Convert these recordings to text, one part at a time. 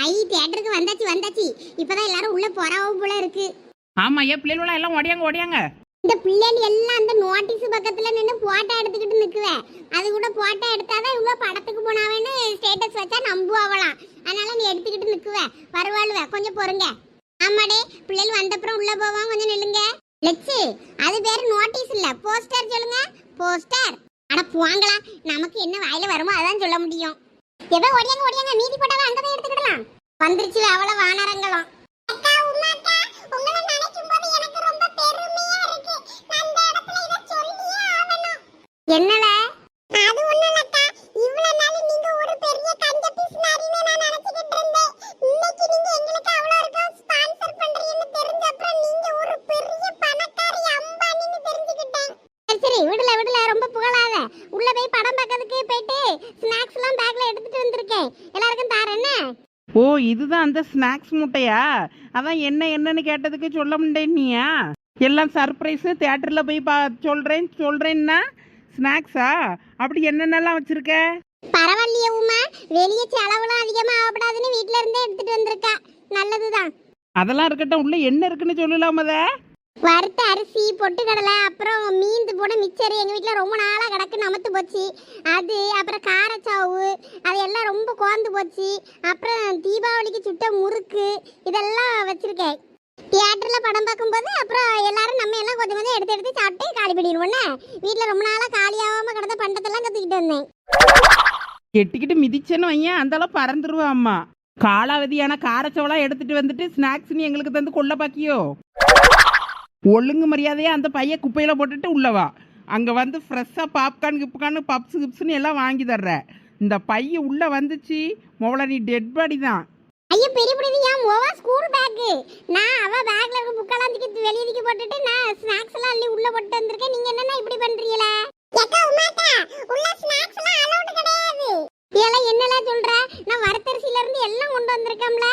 ஐ தியேட்டருக்கு வந்தாச்சு வந்தாச்சு. இப்பதான் எல்லாரும் உள்ள போறாவும் போல இருக்கு. ஆமா ஏன் பிள்ளைகள எல்லாம் ஓடியாங்க ஓடியாங்க. இந்த பிள்ளைகள் எல்லாம் அந்த நோட்டீஸ் பக்கத்துல நின்று போட்டோ எடுத்துக்கிட்டு நிக்குவேன் அது கூட போட்டோ எடுத்தாதான் இவ்வளோ படத்துக்கு போனாவேன்னு ஸ்டேட்டஸ் வச்சா நம்புவாங்களாம் அதனால நீ எடுத்துக்கிட்டு நிக்குவ. வருவாளுவ கொஞ்சம் பொறுங்க. ஆமாடே பிள்ளைகள் வந்தப்புறம் உள்ள போவான் கொஞ்சம் நில்லுங்க. லெச்சு அது பேரு நோட்டீஸ் இல்ல. போஸ்டர் சொல்லுங்க. போஸ்டர் அட போங்களா நமக்கு என்ன வாயில வருமோ அதான் சொல்ல முடியும். எவ ஓடியாங்க ஓடியாங்க மீதி போட்டாவே எடுத்துக்கிடலாம் வந்துருச்சு அவ்வளவு வானரங்களும் என்னல உமாக்கா உங்களை நினைக்கும் போது எனக்கு ரொம்ப பெருமையா இருக்கு நான் இந்த இடத்துல இத சொல்லியே ஆகணும் என்னல அது ஒண்ணும் இல்லக்கா இவ்வளவு நாள் நீங்க ஒரு பெரிய கஞ்ச பிசினாரின்னு நான் நினைச்சிட்டு இருந்தேன் இன்னைக்கு நீங்க எங்களுக்கு அவ்வளவு இருக்கும் ஸ்பான்சர் பண்றீங்கன்னு தெரிஞ்ச அப்புறம் நீங்க ஒரு பெரிய பணக்காரி அம்பானின்னு தெரிஞ்சுக்கிட்டேன் சரி சரி விடல விடல ரொம்ப புகழாத உள்ள போய் படம் பார்க்கறதுக்கு போயிட்டு ஸ்நாக்ஸ் எல்லாம் பேக்ல எடுத்துட்டு வந்திருக்கேன் எல்லாருக்கும் தாரேன் என்ன ஓ இதுதான் அந்த ஸ்நாக்ஸ் முட்டையா? அதான் என்ன என்னன்னு கேட்டதுக்கு சொல்ல முடியா எல்லாம் சர்ப்ரைஸ் தியேட்டர்ல போய் பா சொல்றேன் சொல்றேன்னா? ஸ்நாக்ஸா? அப்படி என்னென்னலாம் வச்சிருக்க? பரவாயில்லையே உமா. வெளியே செலவுலாம் அதிகமா ஆகக்கூடாதுன்னு வீட்ல இருந்தே எடுத்துட்டு வந்திருக்கா. நல்லதுதான். அதெல்லாம் இருக்கட்டும் உள்ள என்ன இருக்குன்னு சொல்லலாம அத? வறுத்த அரிசி பொட்டுக்கடலை அப்புறம் மீந்து போட மிச்சர் எங்கள் வீட்டில் ரொம்ப நாளாக கிடக்கு நமத்து போச்சு. அது அப்புறம் காரச்சாவு அது எல்லாம் ரொம்ப குழந்து போச்சு. அப்புறம் தீபாவளிக்கு சுட்ட முறுக்கு இதெல்லாம் வச்சுருக்கேன். தியேட்டரில் படம் பார்க்கும்போது அப்புறம் எல்லாரும் நம்ம எல்லாம் கொஞ்சம் கொஞ்சம் எடுத்து எடுத்து சாப்பிட்டு காலி பண்ணிடுவோன்னே வீட்டில் ரொம்ப நாளாக காலியாகாமல் கிடந்த பண்டத்தெல்லாம் கற்றுக்கிட்டு வந்தேன். கெட்டிக்கிட்டு மிதிச்சேன்னு வையன் அந்தளவு பறந்துருவா அம்மா. காலாவதியான காரச்சவளா எடுத்துட்டு வந்துட்டு ஸ்நாக்ஸ்னு எங்களுக்கு தந்து கொள்ள பாக்கியோ? ஒழுங்கு மரியாதையாக அந்த பைய குப்பையில் போட்டுட்டு உள்ளவா அங்கே வந்து ஃப்ரெஷ்ஷாக பாப்கார்ன் கிப்கார்னு பப்ஸ் கிப்ஸ்னு எல்லாம் வாங்கி தர்ற. இந்த பைய உள்ளே வந்துச்சு. மொவல நீ டெட் பாடி தான். ஐயோ பெரிய பிடி ஏன் ஓவா ஸ்கூல் பேக்கு நான் அவ பேக்ல இருக்க புக்கெல்லாம் தூக்கி வெளிய தூக்கி போட்டுட்டு நான் ஸ்நாக்ஸ் எல்லாம் அள்ளி உள்ள போட்டு வந்திருக்கேன். நீங்க என்னன்னா இப்படி பண்றீங்களா? ஏக்கா உமாக்கா உள்ள ஸ்நாக்ஸ் எல்லாம் அலௌட் கிடையாது. இதெல்லாம் என்னலாம் சொல்ற? நான் வரத்தரிசில இருந்து எல்லாம் கொண்டு வந்திருக்கேன்ல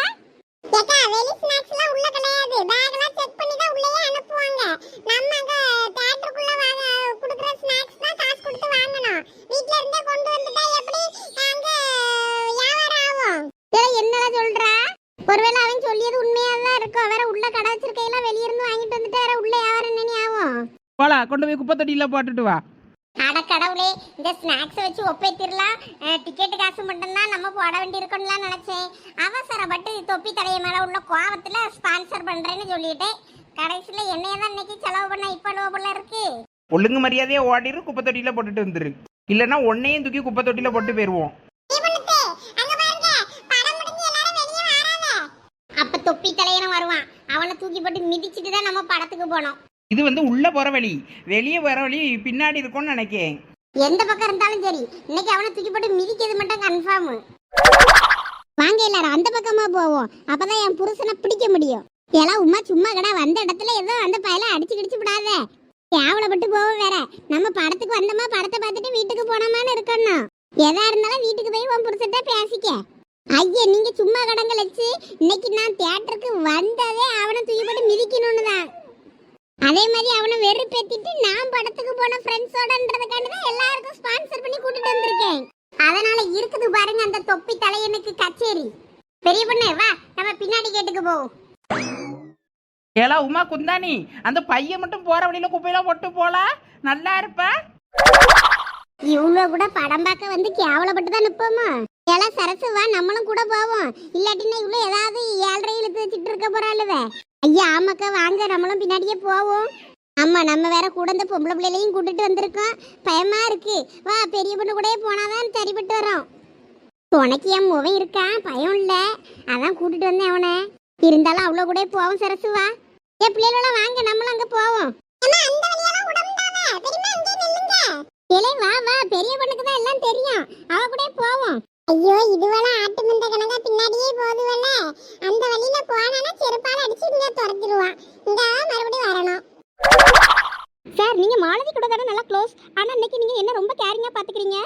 ஒருவேளை அவன் சொல்லியது உண்மையா தான் இருக்கும். வேற உள்ள கடை வச்சிருக்கையெல்லாம் வெளிய இருந்து வாங்கிட்டு வந்துட்டு வேற உள்ள வியாபாரம் என்னன்னு ஆகும். போலா கொண்டு போய் குப்பை தொட்டியில போட்டுட்டு வா. அட கடவுளே இந்த ஸ்நாக்ஸ் வச்சு ஒப்பேத்திரலாம். டிக்கெட் காசு மட்டும்தான் நம்ம போட வேண்டியிருக்கோம்லாம் நினைச்சேன். அவசரப்பட்டு தொப்பி தலைய மேல உள்ள கோவத்துல ஸ்பான்சர் பண்றேன்னு சொல்லிட்டேன். கடைசியில என்னைய தான் இன்னைக்கு செலவு பண்ண இப்ப போல இருக்கு. ஒழுங்கு மரியாதையா ஓடிரு குப்பை தொட்டியில போட்டுட்டு வந்துரு. இல்லைன்னா உன்னையும் தூக்கி குப்பை தொட்டியில போட்டு போயிருவோம். அப்ப தொப்பி தலையனும் வருவான். அவனை தூக்கி போட்டு மிதிச்சிட்டு தான் நம்ம படத்துக்கு போனோம். இது வந்து உள்ள போற வழி. வெளியே போற வழி பின்னாடி இருக்கும்னு நினைக்கேன். எந்த பக்கம் இருந்தாலும் சரி. இன்னைக்கு அவனை தூக்கி போட்டு மிதிக்கிறது மட்டும் கன்ஃபார்ம் வாங்க எல்லாரும் அந்த பக்கமா போவோம். அப்பதான் என் புருஷனை பிடிக்க முடியும். எல்லாம் உமா சும்மா கடை வந்த இடத்துல ஏதோ அந்த பயல அடிச்சு கிடிச்சு விடாத கேவலப்பட்டு போவோம் வேற. நம்ம படத்துக்கு வந்தோமா படத்தை பார்த்துட்டு வீட்டுக்கு போனோமான்னு இருக்கணும். எதா இருந்தாலும் வீட்டுக்கு போய் உன் புருஷன்ட்ட பேசிக்க. ஐயா நீங்க சும்மா கடங்க வச்சு இன்னைக்கு நான் தியேட்டருக்கு வந்ததே அவனை தூக்கி போட்டு மிதிக்கணும்னு தான் அதே மாதிரி அவனை வெறுப்பேத்திட்டு நான் படத்துக்கு போன ஃப்ரெண்ட்ஸோடன்றதுக்காண்டி தான் எல்லாருக்கும் ஸ்பான்சர் பண்ணி கூட்டிட்டு வந்திருக்கேன். அதனால இருக்குது பாருங்க அந்த தொப்பி தலையனுக்கு கச்சேரி. பெரிய பொண்ணு வா நம்ம பின்னாடி கேட்டுக்கு போவோம். ஏலா உமா குந்தானி அந்த பையன் மட்டும் போற வழியில குப்பையில போட்டு போலா? நல்லா இருப்ப? இவ்வளோ கூட படம் பார்க்க வந்து கேவலப்பட்டு தான் நிற்போமா எல்லாம் சரசு வா நம்மளும் கூட போவோம். இல்லாட்டினா இவ்வளோ ஏதாவது ஏழரை இழுத்து வச்சுட்டு இருக்க போறாளுவே ஐயா ஆமாக்கா வாங்க நம்மளும் பின்னாடியே போவோம். ஆமா நம்ம வேற கூட இந்த பொம்பளை பிள்ளைகளையும் கூட்டிட்டு வந்திருக்கோம். பயமா இருக்கு. வா பெரிய பொண்ணு கூடயே போனாதான் சரிபட்டு வரோம். உனக்கு என் முகம் இருக்கான் பயம் இல்லை. அதான் கூட்டிட்டு வந்தேன் அவனை. இருந்தாலும் அவ்வளோ கூட போவோம் சரசு வா. ஏ பிள்ளைகளெல்லாம் வாங்க நம்மளும் அங்கே போவோம். வா வா பெரிய பொண்ணுக்கு தான் எல்லாம் தெரியும். அவ கூட போவோம். ஐயோ இதுவெல்லாம் ஆட்டு மந்த கணக்கா பின்னாடியே போதுவல்ல அந்த வழியில போனானா செருப்பால அடிச்சு இங்க துரத்திடுவான் இந்த மறுபடியும் வரணும். சார் நீங்க மாலதி கூட தானே நல்லா க்ளோஸ் ஆனா இன்னைக்கு நீங்க என்ன ரொம்ப கேரிங்கா பாத்துக்கிறீங்க?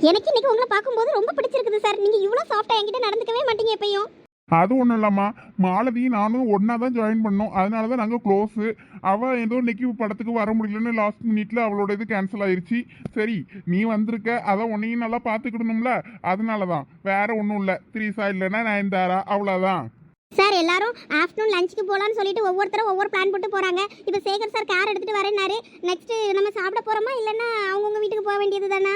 எனக்கு இன்னைக்கு உங்களை பார்க்கும்போது ரொம்ப பிடிச்சிருக்குது சார் நீங்க இவ்வளவு சாஃப்டா என்கிட்ட நடந்துக்கவே மாட்டீங்க எப்பயும். அது ஒன்றும் இல்லம்மா மாலதியும் நானும் ஒன்றா தான் ஜாயின் பண்ணோம். அதனால தான் நாங்கள் க்ளோஸு அவள் ஏதோ இன்னைக்கு படத்துக்கு வர முடியலன்னு லாஸ்ட் மினிட்ல அவளோட இது கேன்சல் ஆயிடுச்சு சரி நீ வந்திருக்க அதான் உன்னையும் நல்லா பார்த்துக்கிடணும்ல. அதனால தான் வேற ஒன்றும் இல்லை. த்ரீசா இல்லைன்னா நயன்தாரா அவ்வளோதான் சார் எல்லாரும் ஆஃப்டர்நூன் லஞ்சுக்கு போகலான்னு சொல்லிட்டு ஒவ்வொருத்தரும் ஒவ்வொரு பிளான் போட்டு போறாங்க. இப்போ சேகர் சார் கார் எடுத்துட்டு வரேன்னாரு. நெக்ஸ்ட் நம்ம சாப்பிட போறோமா? இல்லைன்னா அவங்கவுங்க வீட்டுக்கு போக வேண்டியது தானே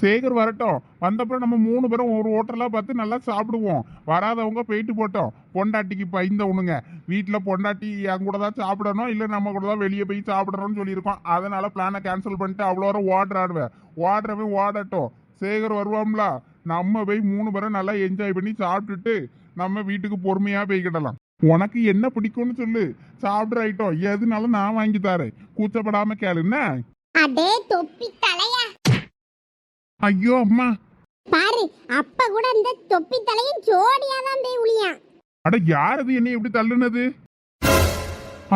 சேகர் வரட்டும். வந்தப்பறம் நம்ம மூணு பேரும் ஒரு ஹோட்டலாக பார்த்து நல்லா சாப்பிடுவோம். வராதவங்க போயிட்டு போட்டோம். பொண்டாட்டிக்கு பயந்தவனுங்க வீட்டில் பொண்டாட்டி என் கூட தான் சாப்பிடணும். இல்லை நம்ம கூட தான் வெளியே போய் சாப்பிடணும்னு சொல்லியிருக்கோம். அதனால் பிளானை கேன்சல் பண்ணிட்டு அவ்வளோ வர ஓடுறாடுவேன் ஓடுறவன் ஓடட்டும். சேகர் வருவாம்ல. நம்ம போய் மூணு பேரும் நல்லா என்ஜாய் பண்ணி சாப்பிட்டுட்டு நம்ம வீட்டுக்கு பொறுமையாக போய்கிடலாம் உனக்கு என்ன பிடிக்கும்னு சொல்லு. சாப்பிட்ற ஐட்டம் எதுனாலும் நான் வாங்கி தரேன். கூச்சப்படாம கேளுன்னா தொப்பி ஐயோ அம்மா. பாரு அப்ப கூட இந்த தொப்பி தலையும் ஜோடியா தான் போய் உளியான். அட யார் அது என்னை எப்படி தள்ளுனது?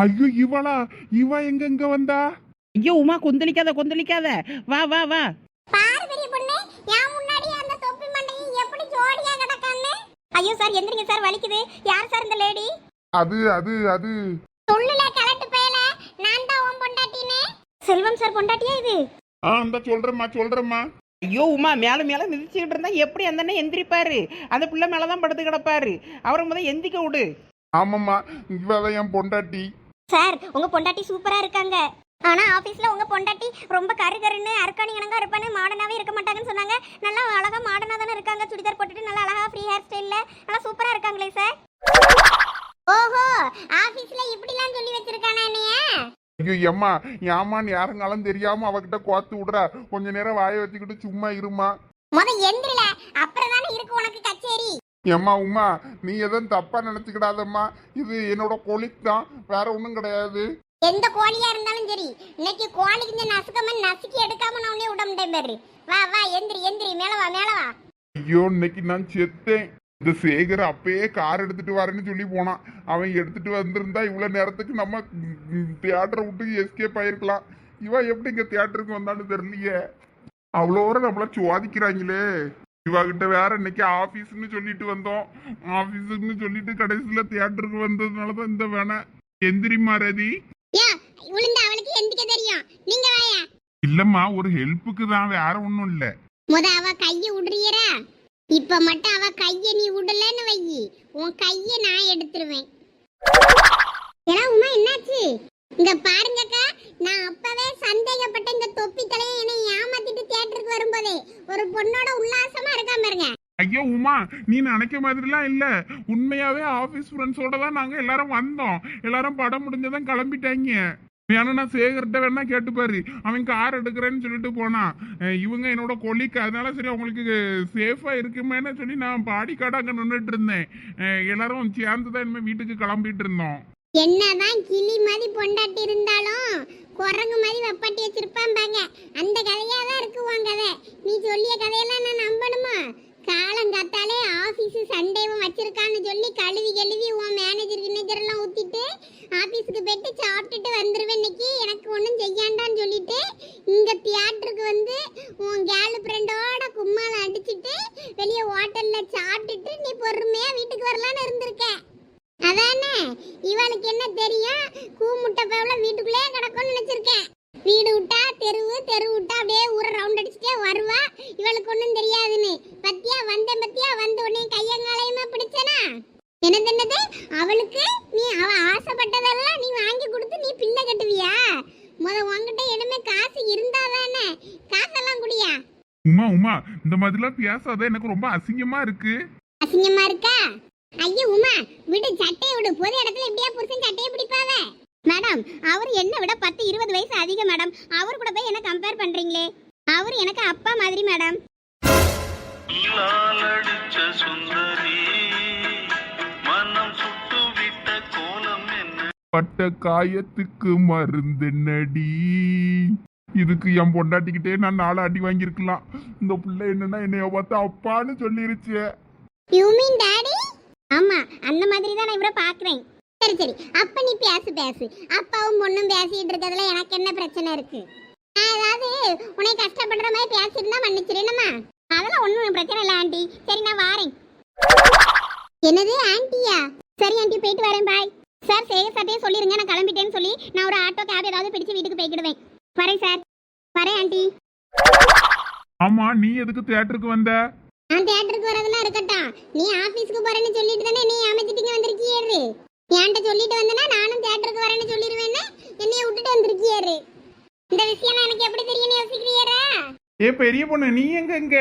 ஐயோ இவளா? இவ எங்க எங்க வந்தா? ஐயோ உமா கொந்தளிக்காத கொந்தளிக்காத. வா வா வா. பாரு பெரிய பொண்ணு என் முன்னாடி அந்த தொப்பி மண்டையும் எப்படி ஜோடியா கிடக்கான்னு. ஐயோ சார் எந்திரிங்க சார் வலிக்குது. யார் சார் இந்த லேடி? அது அது அது. சொல்லுல கலட்டு பயல. நான் தான் உன் பொண்டாட்டினே செல்வம் சார் பொண்டாட்டியா இது? ஆ அந்த சொல்றேம்மா சொல்றேம்மா. ஐயோ உமா மேல மேல மிதிச்சுக்கிட்டு இருந்தா எப்படி அந்த அண்ணன் எந்திரிப்பாரு? அந்த பிள்ளை மேலதான் படுத்து கிடப்பாரு. அவரை முதல் எந்திக்க விடு. ஆமாம்மா இவதான் என் பொண்டாட்டி. சார் உங்க பொண்டாட்டி சூப்பரா இருக்காங்க. ஆனா ஆபீஸ்ல உங்க பொண்டாட்டி ரொம்ப கரு கருன்னு அர்க்காணி இருப்பானு மாடர்னாவே இருக்க மாட்டாங்கன்னு சொன்னாங்க. நல்லா அழகா மாடர்னா தானே இருக்காங்க. சுடிதார் போட்டுட்டு நல்லா அழகா ஃப்ரீ ஹேர் ஸ்டைல்ல நல்லா சூப்பரா இருக்காங்களே சார். ஓஹோ ஆபீஸ்ல இப்படிலாம் சொல்லி வச்சிருக்கானா என்னைய? ஐயோ எம்மா ஏமான்னு யாருங்காலும் தெரியாம அவகிட்ட கோத்து விடுறா. கொஞ்ச நேரம் வாயை வச்சுக்கிட்டு சும்மா இருமா. முத எந்திரல அப்புறம் தானே இருக்கு உனக்கு கச்சேரி. எம்மா உமா நீ எதுவும் தப்பா நினைச்சுக்கிடாதம்மா. இது என்னோட கொலிக் தான் வேற ஒன்றும் கிடையாது. எந்த கோழியா இருந்தாலும் சரி இன்னைக்கு கோழிக்கு இந்த நசுக்கம நசுக்கி எடுக்காம நான் உன்னைய விட மாட்டேன் பாரு. வா வா எந்திரி எந்திரி மேல வா மேல வா. ஐயோ இன்னைக்கு நான் செத்தேன். இந்த சேகர் அப்பயே கார் எடுத்துட்டு வரேன்னு சொல்லி போனான். அவன் எடுத்துட்டு வந்திருந்தா இவ்வளவு நேரத்துக்கு நம்ம தியேட்டரை விட்டு எஸ்கேப் ஆயிருக்கலாம். இவன் எப்படி இங்க தியேட்டருக்கு வந்தான்னு தெரியலையே. அவ்வளோ வரை நம்மள சுவாதிக்கிறாங்களே இவகிட்ட வேற இன்னைக்கு ஆபீஸ்னு சொல்லிட்டு வந்தோம். ஆபீஸ்னு சொல்லிட்டு கடைசியில தியேட்டருக்கு வந்ததுனால தான் இந்த வேணை. எந்திரிமா ரதி யா விழுந்த அவளுக்கு எந்திக்க தெரியும். நீங்க வாயா. இல்லம்மா ஒரு ஹெல்ப்புக்கு தான் வேற ஒன்றும் இல்லை. முத அவ கைய விடுறியரா இப்ப மட்டும் அவ கைய நீ விடலன்னு வை. உன் கைய நான் எடுத்துருவேன். ஏன்னா உமா என்னாச்சு? இங்க பாருங்கக்கா நான் அப்பவே சந்தேகப்பட்ட இந்த தொப்பி தலையை என்னை ஏமாத்திட்டு தியேட்டருக்கு வரும்போதே ஒரு பொண்ணோட உல்லாசமா இருக்கா பாருங்க ஐயோ உமா நீ நினைக்க மாதிரிலாம் இல்ல. உண்மையாவே ஆபீஸ் ஃப்ரெண்ட்ஸோட தான் நாங்க எல்லாரும் வந்தோம். எல்லாரும் படம் முடிஞ்சதான் கிளம்பிட்டாங்க. வேணா நான் சேகர்கிட்ட வேணா கேட்டு பாரு. அவன் கார் எடுக்கிறேன்னு சொல்லிட்டு போனான் இவங்க என்னோட கொலிக்கு அதனால சரி அவங்களுக்கு சேஃபா இருக்குமேன்னு சொல்லி நான் பாடி கார்டு அங்க நின்றுட்டு இருந்தேன். எல்லாரும் சேர்ந்து தான் இனிமே வீட்டுக்கு கிளம்பிட்டு இருந்தோம். என்னதான் கிளி மாதிரி பொண்டாட்டி இருந்தாலும் குரங்கு மாதிரி வப்பாட்டி வச்சிருப்பான் பாங்க. அந்த கதையா தான் இருக்கு உன் கதை. நீ சொல்லிய கதையெல்லாம் நான் நம்பணுமா? காலங்காத்தாலே ஆபீஸ் சண்டேவும் வச்சிருக்கான்னு சொல்லி கழுவி கழுவி உன் மேனேஜர் கினேஜர் எல்லாம் ஊத்திட்டு ஆபீஸுக்கு போயிட்டு சாப்பிட்டுட்டு வந்துருவேன் இன்னைக்கு எனக்கு ஒன்றும் செய்யாண்டான்னு சொல்லிட்டு இங்கே தியேட்டருக்கு வந்து உன் கேர்ள் ஃப்ரெண்டோட கும்மால அடிச்சிட்டு வெளியே ஹோட்டலில் சாப்பிட்டுட்டு நீ பொறுமையாக வீட்டுக்கு வரலான்னு இருந்திருக்க. அதானே? இவளுக்கு என்ன தெரியும்? கூ முட்டை பவள வீட்டுக்குள்ளேயே கிடக்கும்னு நினச்சிருக்கேன் வீடு விட்டா தெருவு தெரு விட்டா அப்படியே ஊரை ரவுண்ட் அடிச்சுட்டே வருவா. இவளுக்கு ஒன்றும் தெரியாதுன்னு. பத்தியா? வந்தேன் பத்தியா? வந்த உடனே கையங்காலையுமா பிடிச்சனா? என்னது என்னது? அவளுக்கு நீ அவ ஆசைப்பட்டதெல்லாம் நீ வாங்கி கொடுத்து நீ பிள்ளை கட்டுவியா? முத உன்கிட்ட இனிமே காசு இருந்தாதானே காசெல்லாம் குடியா? உமா உமா இந்த மாதிரிலாம் பேசாத. எனக்கு ரொம்ப அசிங்கமா இருக்கு. அசிங்கமா இருக்கா? ஐயோ உமா விடு சட்டையை விடு. பொது இடத்துல இப்படியா புருஷன் சட்டையை பிடிப்பாவ? மேடம் அவர் என்ன விட பத்து இருபது வயசு அதிகம் மேடம். அவர் கூட போய் என்ன கம்பேர் பண்றீங்களே? அவர் எனக்கு அப்பா மாதிரி மேடம். சுந்தரி. பட்ட காயத்துக்கு மருந்து நடி. இதுக்கு என் பொண்டாட்டிக்கிட்டே நான் நாலு அடி வாங்கியிருக்கலாம். இந்த பிள்ளை என்னன்னா என்னைய பார்த்து அப்பான்னு சொல்லிருச்சு. யூ மீன் டாடி ஆமா அந்த மாதிரி தான் நான் இவரை பாக்குறேன் சரி சரி. அப்ப நீ பேசு பேசு. அப்பாவும் பொண்ணும் பேசிட்டு இருக்கிறதுல எனக்கு என்ன பிரச்சனை இருக்கு? நான் ஏதாவது உன்னை கஷ்டப்படுற மாதிரி பேசியிருந்தா மன்னிச்சிருந்தமா அதெல்லாம் ஒன்றும் பிரச்சனை இல்லை ஆண்டி. சரி நான் வாரேன். என்னது ஆண்டியா? சரி ஆண்டி போயிட்டு வரேன் பாய் சார் சேக சார்ட்டே சொல்லிருங்க நான் கிளம்பிட்டேன்னு சொல்லி நான் ஒரு ஆட்டோ கேப் ஏதாவது பிடிச்சு வீட்டுக்கு போய்க்கிடுவேன். வரேன் சார் வரேன் ஆன்ட்டி ஆமா நீ எதுக்கு தியேட்டருக்கு வந்த? நான் தியேட்டருக்கு வரதெல்லாம் இருக்கட்டும். நீ ஆபீஸ்க்கு போறேன்னு சொல்லிட்டு தானே நீ அமைச்சிட்டீங்க வந்திருக்கியாரு என்கிட்ட சொல்லிட்டு வந்தனா நானும் தியேட்டருக்கு வரேன்னு சொல்லிடுவேன்னு என்னைய விட்டுட்டு வந்திருக்கியாரு இந்த விஷயம் எனக்கு எப்படி தெரியும்னு யோசிக்கிறியாரா ஏ பெரிய பொண்ணு நீ எங்க இங்க?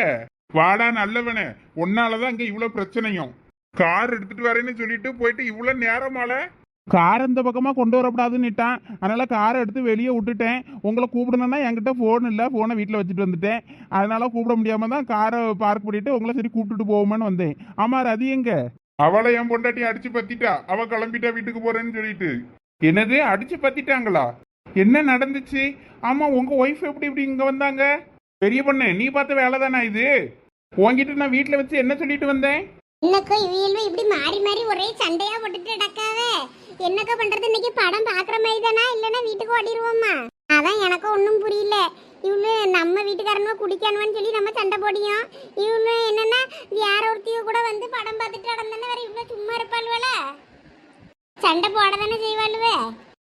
வாடா நல்லவனே. உன்னாலதான் இங்க இவ்வளவு பிரச்சனையும். கார் எடுத்துட்டு வரேன்னு சொல்லிட்டு போயிட்டு இவ்வளவு நேரமால கார் இந்த பக்கமாக கொண்டு வரக்கூடாதுன்னுட்டான் அதனால் காரை எடுத்து வெளியே விட்டுட்டேன். உங்களை கூப்பிடணுன்னா என்கிட்ட ஃபோன் இல்லை. ஃபோனை வீட்டில் வச்சுட்டு வந்துட்டேன். அதனால் கூப்பிட முடியாமல் தான் காரை பார்க் பண்ணிவிட்டு உங்களை சரி கூப்பிட்டுட்டு போவோமான்னு வந்தேன். ஆமாம் அது எங்கே? அவளை என் பொண்டாட்டி அடிச்சு பத்திட்டா. அவ கிளம்பிட்டா வீட்டுக்கு போறேன்னு சொல்லிட்டு. என்னது? அடிச்சு பத்திட்டாங்களா? என்ன நடந்துச்சு? ஆமா உங்க ஒய்ஃப் எப்படி இப்படி இங்க வந்தாங்க? பெரிய பொண்ணு நீ பார்த்த வேலை தானா இது? உங்ககிட்ட நான் வீட்டில் வச்சு என்ன சொல்லிட்டு வந்தேன்? என்னக்கா இவியல்வ இப்படி மாறி மாறி ஒரே சண்டையா போட்டுட்டு நடக்காவே என்னக்கா பண்றது? இன்னைக்கு படம் பாக்குற மாதிரி தானா இல்லைன்னா வீட்டுக்கு ஓடிடுவோமா அதான் எனக்கும் ஒன்றும் புரியல. இவனு நம்ம வீட்டுக்காரனும் குடிக்கணும்னு சொல்லி நம்ம சண்டை போடியும். இவனு என்னன்னா யார ஒருத்தியோ கூட வந்து படம் பார்த்துட்டு நடந்தானே வேற இவ்வளோ சும்மா இருப்பாள்வல. சண்டை போட தானே செய்வாளுவே?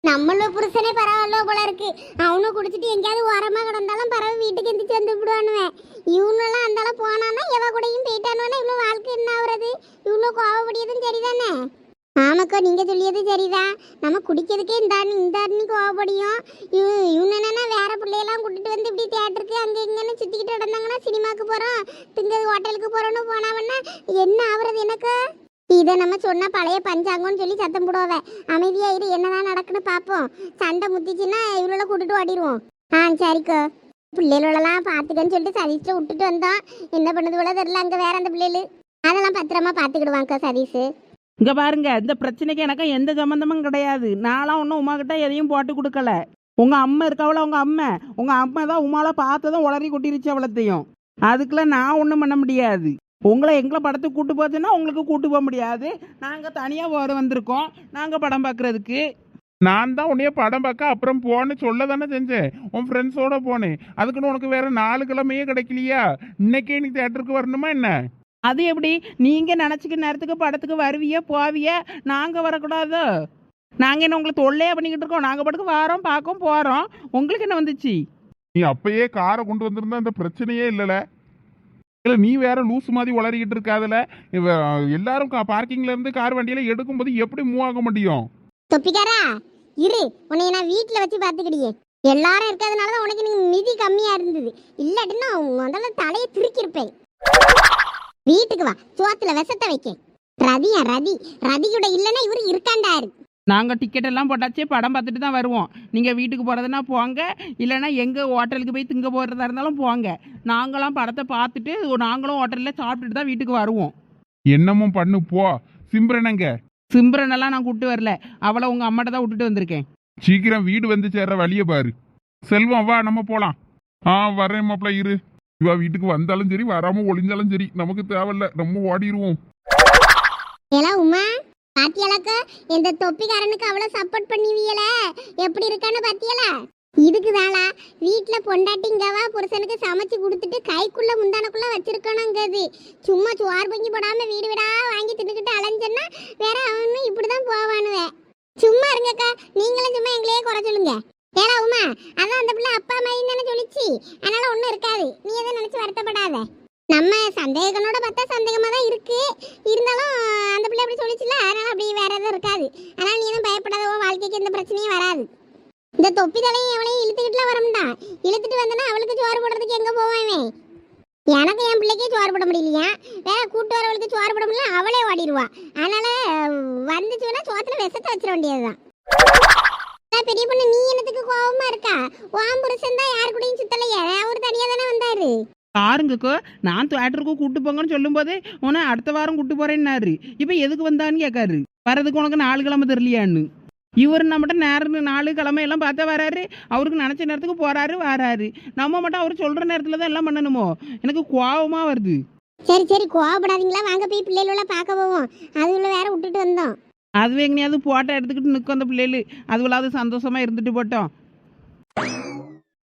நம்மளும் புருஷனே பரவாயில்ல போல இருக்கு. அவனும் குடிச்சிட்டு எங்கேயாவது ஓரமா கிடந்தாலும் பரவ வீட்டுக்கு எந்திரிச்சு வந்து விடுவானுவேன். இவனெல்லாம் அந்தாலும் போனானா எவ கூடயும் போயிட்டானுன்னா இவ்வளோ வாழ்க்கை என்ன ஆகுறது? இவ்வளோ கோவப்படியதும் சரிதானே? ஆமாக்கா நீங்க சொல்லியது சரிதான் நம்ம குடிக்கிறதுக்கே இந்த அண்ணி இந்த அண்ணி கோவப்படியும். இவ- இவனு என்னன்னா வேற பிள்ளையெல்லாம் கூட்டிட்டு வந்து இப்படி தேட்டருக்கு அங்க இங்கன்னு சுத்திக்கிட்டு நடந்தாங்கன்னா சினிமாக்கு போறோம் திங்க ஹோட்டலுக்கு போகிறோன்னு போனாவன்னா என்ன ஆகுறது எனக்கு? இதை நம்ம சொன்னா பழைய பஞ்சாங்கம்னு சொல்லி சத்தம் போடுவாவ. அமைதியாயிரு என்ன என்னதான் நடக்குன்னு பார்ப்போம் சண்டை முத்திச்சுன்னா இவ்வளோ கூட்டுட்டு ஓடிடுவோம். ஆ சரிக்கா. பிள்ளைகளெல்லாம் பார்த்துக்கன்னு சொல்லிட்டு சதீஷை விட்டுட்டு வந்தோம் என்ன பண்ணது போல தெரியல அங்கே வேற அந்த பிள்ளைகள். அதெல்லாம் பத்திரமா பார்த்துக்கிடுவாங்க்கா சதீஷ். இங்க பாருங்க இந்த பிரச்சனைக்கு எனக்கும் எந்த சம்மந்தமும் கிடையாது. நான்லாம் ஒன்றும் உமா கிட்ட எதையும் போட்டு கொடுக்கல. உங்க அம்மா இருக்கவள உங்க அம்மா. உங்க அம்மா தான் உமால பார்த்ததும் உளறி கொட்டிருச்சு அவளத்தையும். அதுக்கெல்லாம் நான் ஒன்றும் பண்ண முடியாது. உங்களை எங்களை படத்துக்கு கூட்டு போச்சுன்னா உங்களுக்கு கூட்டு போக முடியாது. நாங்கள் தனியாக வர வந்திருக்கோம். நாங்கள் படம் பார்க்குறதுக்கு நான் தான் உன்னைய படம் பார்க்க அப்புறம் போன்னு சொல்ல தானே செஞ்சேன். உன் ஃப்ரெண்ட்ஸோட போனேன். அதுக்குன்னு உனக்கு வேற நாலு கிழமையே கிடைக்கலையா? இன்னைக்கே நீ தேட்டருக்கு வரணுமா என்ன? அது எப்படி? நீங்கள் நினச்சிக்க நேரத்துக்கு படத்துக்கு வருவிய போவிய? நாங்கள் வரக்கூடாதோ? நாங்கள் என்ன உங்களை தொல்லையே பண்ணிக்கிட்டு இருக்கோம்? நாங்கள் படத்துக்கு வரோம் பார்க்கோம் போகிறோம் உங்களுக்கு என்ன வந்துச்சு? நீ அப்பயே காரை கொண்டு வந்திருந்தா அந்த பிரச்சனையே இல்லைல. இல்லை நீ வேற லூஸ் மாதிரி உளறிக்கிட்டு இருக்காதுல எல்லாரும் பார்க்கிங்ல இருந்து கார் வண்டியில எடுக்கும்போது எப்படி மூவ் ஆக முடியும்? தொப்பிக்காரா? இரு உன்னை நான் வீட்டில் வச்சு பார்த்துக்கிடியே. எல்லாரும் இருக்கிறதுனால தான் உனக்கு நீங்க மிதி கம்மியாக இருந்தது. இல்லாட்டின்னா முதல்ல தலையை திருக்கியிருப்பேன். வீட்டுக்கு வா சோத்துல விஷத்தை வைக்க ரதியா ரதி. ரதியோட இல்லைன்னா இவரு இருக்கு நாங்கள் டிக்கெட் எல்லாம் போட்டாச்சு படம் பார்த்துட்டு தான் வருவோம். நீங்கள் வீட்டுக்கு போகிறதுனா போங்க. இல்லைன்னா எங்கே ஹோட்டலுக்கு போய் திங்க போகிறதா இருந்தாலும் போங்க. நாங்களாம் படத்தை பார்த்துட்டு நாங்களும் ஹோட்டலில் சாப்பிட்டுட்டு தான் வீட்டுக்கு வருவோம். என்னமும் பண்ணு போ. சிம்ரனங்க சிம்ரனெல்லாம் நான் கூப்பிட்டு வரல. அவளை உங்கள் அம்மாட்ட தான் விட்டுட்டு வந்திருக்கேன். சீக்கிரம் வீடு வந்து சேர்ற வழியை பாரு. செல்வம் வா நம்ம போலாம். ஆ வரேன் மாப்பிள்ள இரு. இவ வீட்டுக்கு வந்தாலும் சரி வராம ஒளிஞ்சாலும் சரி. நமக்கு தேவையில்ல நம்ம ஓடிடுவோம் இந்த தொப்பிக்காரனுக்கு அவ்வளவு சப்போர்ட் பண்ணுவீங்கள? எப்படி இருக்கான்னு பாத்தியலா? இதுக்கு வீட்டில் வீட்டுல பொண்டாட்டிங்கவா புருஷனுக்கு சமைச்சு கொடுத்துட்டு கைக்குள்ள முந்தானக்குள்ள வச்சிருக்கணுங்கிறது. சும்மா சுவார் பொங்கி போடாம வீடு வீடா வாங்கி தின்னுக்கிட்டு அலைஞ்சன்னா வேற அவனு இப்படிதான் போவானுவே. சும்மா இருங்கக்கா நீங்களும் சும்மா எங்களையே குறை சொல்லுங்க. ஏலா உமா அதான் அந்த பிள்ளை அப்பா மாதிரி தானே சொல்லிச்சு. அதனால ஒன்றும் இருக்காது. நீ எதை நினைச்சு வருத்தப்படாத. நம்ம சந்தேகனோட பார்த்தா சந்தேகமாக தான் இருக்கு. இருந்தாலும் அந்த பிள்ளை அப்படி சொல்லிச்சுல அதனால அப்படி வேற எதுவும் இருக்காது. அதனால நீ எதுவும் பயப்படாத உன் வாழ்க்கைக்கு எந்த பிரச்சனையும் வராது. இந்த தொப்பி தலையும் எவளையும் இழுத்துக்கிட்டுலாம் வரமுண்டா இழுத்துட்டு வந்தனா அவளுக்கு சோறு போடுறதுக்கு எங்க போவான் எனக்கு என் பிள்ளைக்கே சோறு போட முடியலையா? வேற கூட்டு வரவளுக்கு சோறு போட முடியல அவளே ஓடிடுவா. அதனால வந்துச்சுன்னா சோத்துல விஷத்தை வச்சிட வேண்டியதுதான். பெரிய பொண்ணு நீ என்னத்துக்கு கோபமா இருக்கா? உன் புருஷன் தான் யாரு கூடயும் சுத்தலையே. அவர் தனியா தானே வந்தாரு. பாருங்கக்கோ நான் தேட்டருக்கு கூட்டு போங்கன்னு சொல்லும்போது உன்னை அடுத்த வாரம் கூட்டு போறேன்னாரு. இப்போ எதுக்கு வந்தான்னு கேட்காரு வரதுக்கு உனக்கு நாலு கிழமை தெரியலையான்னு. இவர் நம்மகிட்ட நேரம் நாலு கிழமை எல்லாம் பார்த்தா வராரு. அவருக்கு நினச்ச நேரத்துக்கு போறாரு வராரு. நம்ம மட்டும் அவர் சொல்ற நேரத்தில் தான் எல்லாம் பண்ணணுமோ? எனக்கு கோவமா வருது. சரி சரி கோவப்படாதீங்களா? வாங்க போய் பிள்ளைகள பார்க்க போவோம். அதுக்குள்ள வேற விட்டுட்டு வந்தோம். அதுவே எங்கேயாவது போட்டோ எடுத்துக்கிட்டு நிற்கும் அந்த பிள்ளைகள். அதுவளாவது சந்தோஷமா இருந்துட்டு போட்டோம்.